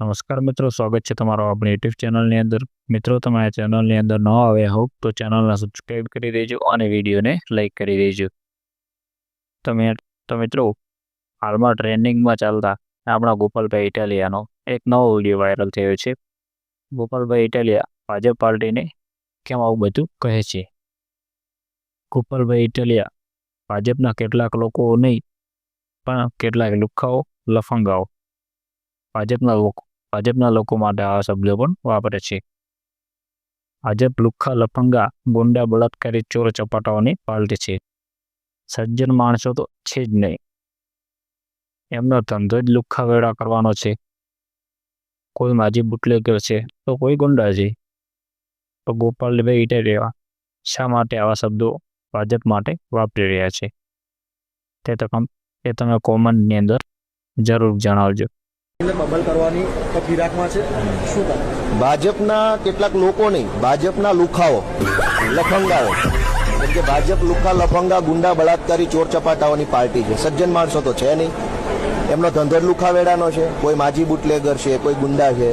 નમસ્કાર મિત્રો, સ્વાગત છે તમારો આપણી યુટ્યુબ ચેનલની અંદર. મિત્રો, તમે આ ચેનલની અંદર ન આવ્યા હોવ તો ચેનલને સબસ્ક્રાઈબ કરી દેજો અને વિડીયોને લાઇક કરી દેજો. તમે, તો મિત્રો, હાલમાં ટ્રેન્ડિંગમાં ચાલતા આપણા ગોપાલભાઈ ઇટાલિયાનો એક નવો વીડિયો વાયરલ થયો છે. ગોપાલભાઈ ઇટાલિયા ભાજપ પાર્ટીને કેમ આવું બધું કહે છે? ગોપાલભાઈ ઇટાલિયા ભાજપના કેટલાક લોકો નહીં, પણ કેટલાક લુખાઓ, લફંગાઓ ભાજપના લોકો ભાજપના લોકો માટે આવા શબ્દો પણ વાપરે છે. ભાજપ લુખ્ખા લફંગા, ગુંડા, બળાત્કારી, ચોર ચપાટાઓની પાર્ટી છે. સજ્જન માણસો તો છે જ નહીં. એમનો ધંધો જ લુખ્ખા વેળા કરવાનો છે. કોઈ માજી બુટલેગર છે તો કોઈ ગુંડા છે તો ગોપાલભાઈ રહેવા શા માટે આવા શબ્દો ભાજપ માટે વાપરી રહ્યા છે? તે તકમ એ તમે કોમનની અંદર જરૂર જણાવજો. બબલ કરવાની ફિરાકમાં છે. શું ભાજપના કેટલાક લોકો નહીં ભાજપના લુખાઓ, લફંગાઓ કેમ કે ભાજપ લુખા, લફંગા, ગુંડા, બળાત્કારી, ચોર ચપાટાઓની પાર્ટી છે. સજ્જન માણસો તો છે નહીં. એમનો ધંધો લુખાવેડાનો લુખા વેડાનો છે. કોઈ માજી બુટલેગર છે, કોઈ ગુંડા છે.